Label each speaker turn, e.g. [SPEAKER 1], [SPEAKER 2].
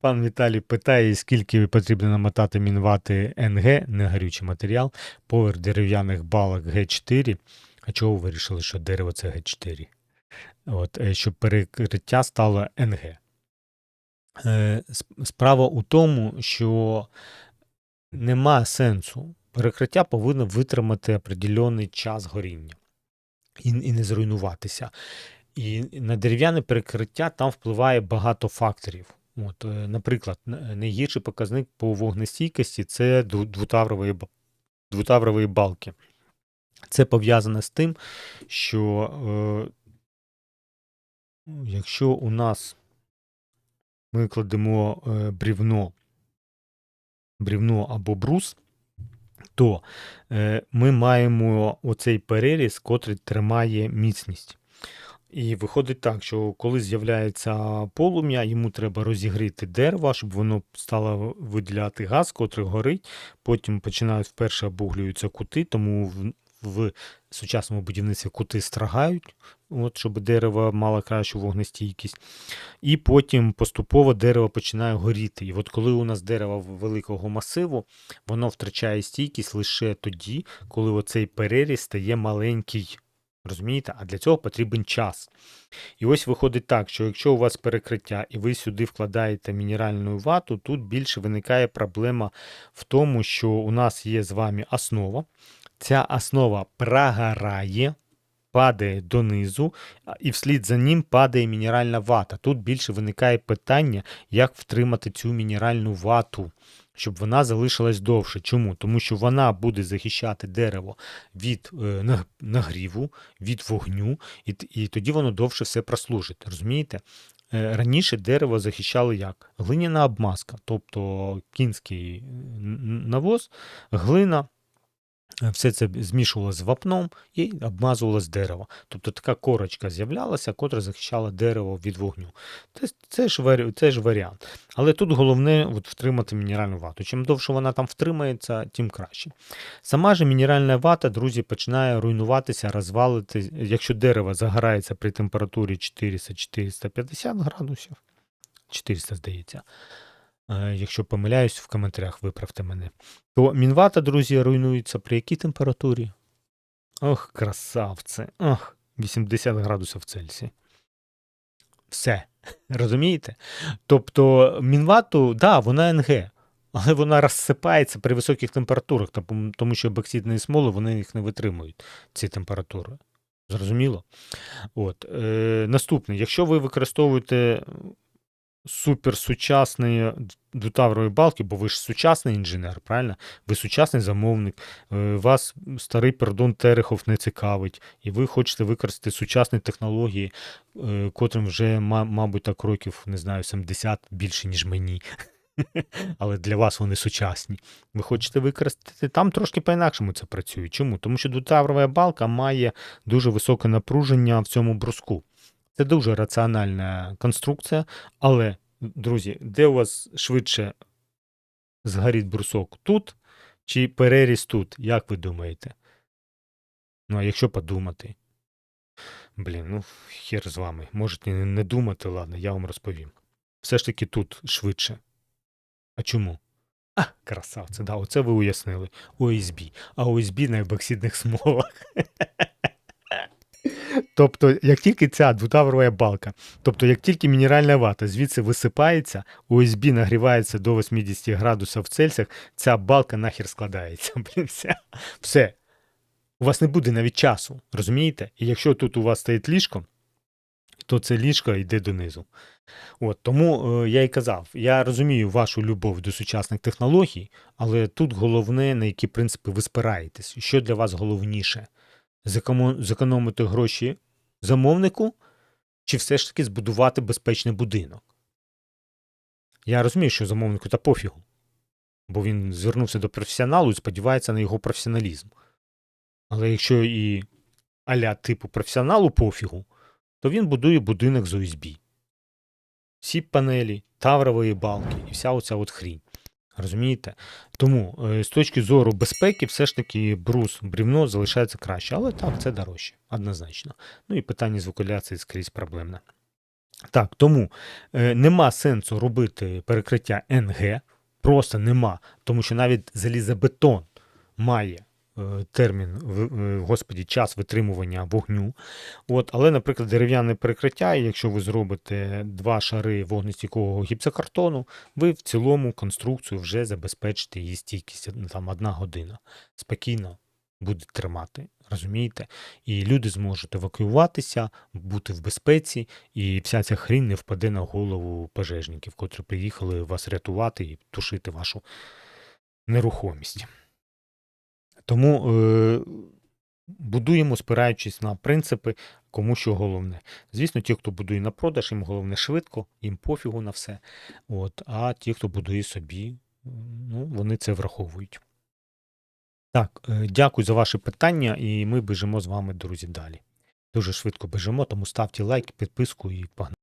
[SPEAKER 1] Пан Віталій питає, скільки потрібно намотати мінвати НГ, негарючий матеріал, поверх дерев'яних балок Г4. А чого ви вирішили, що дерево це Г4? От, е, щоб перекриття стало НГ. Е, Справа у тому, що нема сенсу. Перекриття повинно витримати определений час горіння і, і не зруйнуватися. І на дерев'яне перекриття там впливає багато факторів. От, е, наприклад, найгірший показник по вогнестійкості це дву- двутаврової, двутаврової балки. Це пов'язане з тим, що е, якщо у нас ми кладемо е, брівно, брівно або брус, то е, ми маємо оцей переріз, котрий тримає міцність. І виходить так, що коли з'являється полум'я, йому треба розігріти дерево, щоб воно стало виділяти газ, котрий горить. Потім починають вперше обуглюються кути, тому в, в сучасному будівництві кути страгають, от, щоб дерево мало кращу вогнестійкість. І потім поступово дерево починає горіти. І от коли у нас дерево великого масиву, воно втрачає стійкість лише тоді, коли оцей переріз стає маленький. Розумієте? А для цього потрібен час. І ось виходить так, що якщо у вас перекриття і ви сюди вкладаєте мінеральну вату, тут більше виникає проблема в тому, що у нас є з вами основа. Ця основа прогорає, падає донизу, і вслід за ним падає мінеральна вата. Тут більше виникає питання, як втримати цю мінеральну вату, щоб вона залишилась довше. Чому? Тому що вона буде захищати дерево від е, нагріву, від вогню, і, і тоді воно довше все прослужить. Розумієте? Е, Раніше дерево захищали як? Глиняна обмазка, тобто кінський навоз, глина, все це змішувалося з вапном і обмазувалось дерево. Тобто така корочка з'являлася, котра захищала дерево від вогню. Це, це, ж, це ж варіант. Але тут головне от, втримати мінеральну вату. Чим довше вона там втримається, тим краще. Сама ж мінеральна вата, друзі, починає руйнуватися, розвалити. Якщо дерево загорається при температурі 400-450 градусів, 400, здається. Е, Якщо помиляюсь, в коментарях виправте мене. То мінвата, друзі, руйнується при якій температурі? Ох, красавце. Ох, 80 градусів Цельсія. Все. Розумієте? Тобто мінвату, да, вона НГ, але вона розсипається при високих температурах, тому- що боксидні смоли вони їх не витримують, ці температури. Зрозуміло? От. Е, наступне, якщо ви використовуєте суперсучасні двутаврові балки, бо ви ж сучасний інженер, правильно? Ви сучасний замовник, е, вас старий пердон Терехов не цікавить, і ви хочете використати сучасні технології, е, котрим вже, мабуть, так років, не знаю, 70 більше, ніж мені. Але для вас вони сучасні. Ви хочете використати там трошки по-інакшому це працює. Чому? Тому що двутаврова балка має дуже високе напруження в цьому бруску. Це дуже раціональна конструкція, але, друзі, де у вас швидше згорить брусок тут чи переріз тут? Як ви думаєте? Ну, а якщо подумати. Блін, ну хер з вами. Можете не- не думати, ладно, я вам розповім. Все ж таки тут швидше. А чому? А, красавце, да, оце ви уяснили. ОСБ. А ОСБ на ебоксидних смолах. Тобто, як тільки ця двутаврова балка, тобто, як тільки мінеральна вата звідси висипається, ОСБ нагрівається до 80 градусів в Цельсіях, ця балка нахер складається. Блін, все. все. У вас не буде навіть часу, розумієте? І якщо тут у вас стоїть ліжко, то це ліжко йде донизу. От, тому е, я і казав, я розумію вашу любов до сучасних технологій, але тут головне, на які принципи ви спираєтесь. Що для вас головніше? Зекономити гроші замовнику, чи все ж таки збудувати безпечний будинок? Я розумію, що замовнику та пофігу, бо він звернувся до професіоналу і сподівається на його професіоналізм. Але якщо і аля типу професіоналу пофігу, то він будує будинок з ОСБ. Сіп панелі, таврової балки і вся оця от хрінь. Розумієте? Тому е, з точки зору безпеки, все ж таки брус, брівно залишається краще, але так, це дорожче, однозначно. Ну і питання з евакуляції скрізь проблемне. Так, тому е, нема сенсу робити перекриття НГ, просто нема, тому що навіть залізобетон має термін, в- е, господі, час витримування вогню. От, але, наприклад, дерев'яне перекриття, якщо ви зробите два шари вогнестійкого гіпсокартону, ви в цілому конструкцію вже забезпечите її стійкість ну, там одна година. Спокійно буде тримати, розумієте? І люди зможуть евакуюватися, бути в безпеці, і вся ця хрінь не впаде на голову пожежників, котрі приїхали вас рятувати і тушити вашу нерухомість. Тому е, будуємо, спираючись на принципи, кому що головне. Звісно, ті, хто будує на продаж, їм головне швидко, їм пофігу на все. От, а ті, хто будує собі, ну, вони це враховують. Так, е, дякую за ваші питання, і ми біжимо з вами, друзі, далі. Дуже швидко біжимо, тому ставте лайк, підписку і погнали.